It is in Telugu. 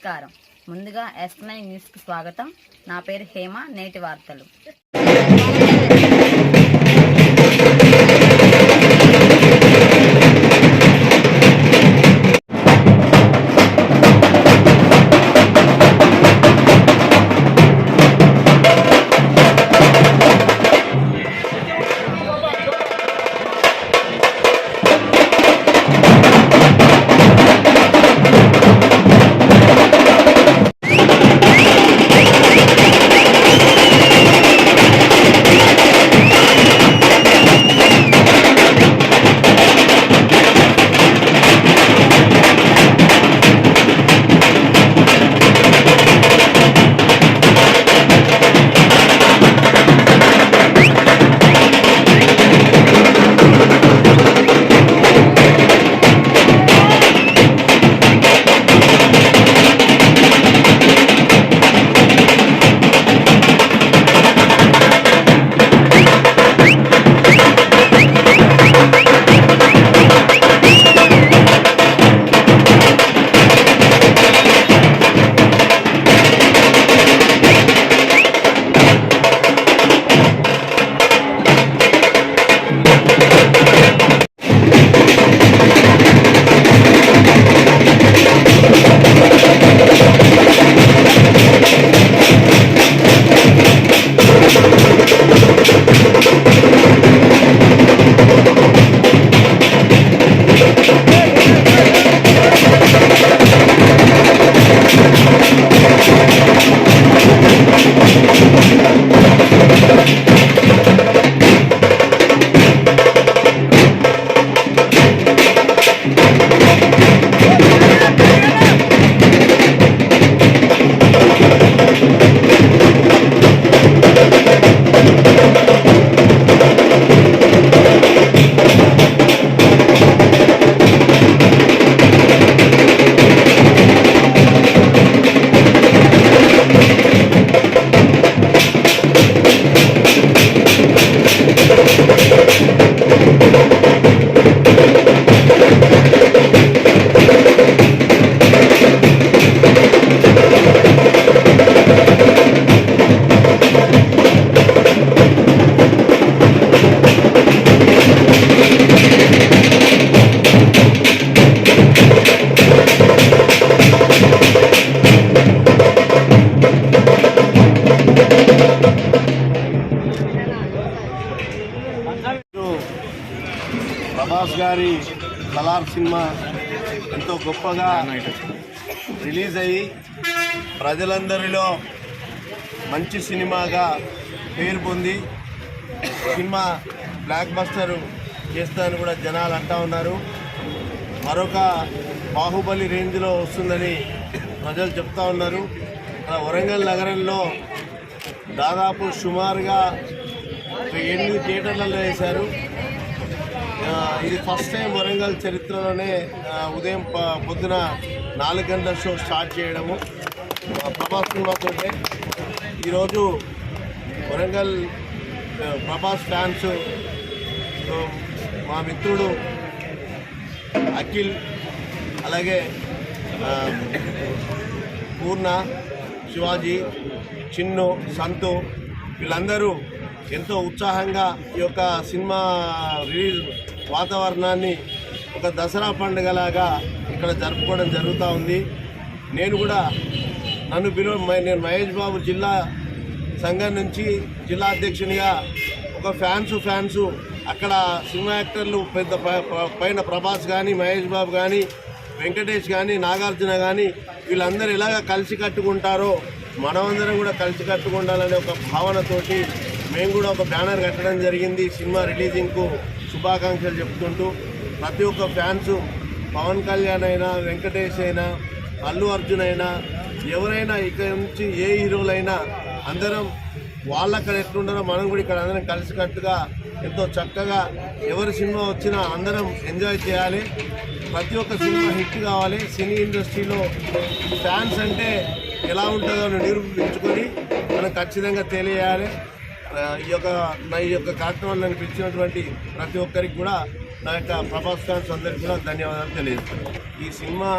నమస్కారం. ముందుగా ఎస్ఎన్ఐ న్యూస్కి స్వాగతం. నా పేరు హేమ నేటి వార్తలు. ప్రభాస్ గారి కలార్ సినిమా ఎంతో గొప్పగా రిలీజ్ అయ్యి ప్రజలందరిలో మంచి సినిమాగా పేరు పొంది సినిమా బ్లాక్ బస్టర్ చేస్తానని కూడా జనాలు అంటా ఉన్నారు. మరొక బాహుబలి రేంజ్లో వస్తుందని ప్రజలు చెప్తా ఉన్నారు. మన వరంగల్ నగరంలో దాదాపు సుమారుగా ఎనిమిది థియేటర్లలో వేశారు. ఇది ఫస్ట్ టైం వరంగల్ చరిత్రలోనే ఉదయం పొద్దున నాలుగు గంటల షో స్టార్ట్ చేయడము. ప్రభాస్ సినిమాతో ఈరోజు వరంగల్ ప్రభాస్ ఫ్యాన్స్ మా మిత్రుడు అఖిల్ అలాగే పూర్ణ శివాజీ చిన్ను సంతు వీళ్ళందరూ ఎంతో ఉత్సాహంగా ఈ యొక్క సినిమా రిలీజ్ వాతావరణాన్ని ఒక దసరా పండుగలాగా ఇక్కడ జరుపుకోవడం జరుగుతూ ఉంది. నేను కూడా నన్ను పిలువ మ- నేను మహేష్ బాబు జిల్లా సంఘం నుంచి జిల్లా అధ్యక్షునిగా ఒక ఫ్యాన్స్ ఫ్యాన్స్ అక్కడ సినిమా యాక్టర్లు పెద్ద పైన ప్రభాస్ కానీ మహేష్ బాబు కానీ వెంకటేష్ కానీ నాగార్జున కానీ వీళ్ళందరూ ఎలాగ కలిసి కట్టుకుంటారో మనమందరం కూడా కలిసి కట్టుకుండాలనే ఒక భావనతోటి మేము కూడా ఒక బ్యానర్ కట్టడం జరిగింది. సినిమా రిలీజింగ్కు శుభాకాంక్షలు చెప్తుంటూ ప్రతి ఒక్క ఫ్యాన్స్ పవన్ కళ్యాణ్ అయినా వెంకటేష్ అయినా అల్లు అర్జున్ అయినా ఎవరైనా ఇక్కడ నుంచి ఏ హీరోలైనా అందరం వాళ్ళు అక్కడ ఎట్లుంటారో మనం కూడా ఇక్కడ అందరం కలిసికట్టుగా ఎంతో చక్కగా ఎవరి సినిమా వచ్చినా అందరం ఎంజాయ్ చేయాలి. ప్రతి ఒక్క సినిమా హిట్ కావాలి. సినీ ఇండస్ట్రీలో ఫ్యాన్స్ అంటే ఎలా ఉంటుందో నిరూపించుకొని మనం ఖచ్చితంగా తెలియాలి. ఈ యొక్క నా ఈ యొక్క కార్యక్రమాన్ని నన్ను పిలిచినటువంటి ప్రతి ఒక్కరికి కూడా నా యొక్క ప్రభాస్ ఫ్యాన్స్ అందరికీ కూడా ధన్యవాదాలు తెలియజేస్తాను. ఈ సినిమా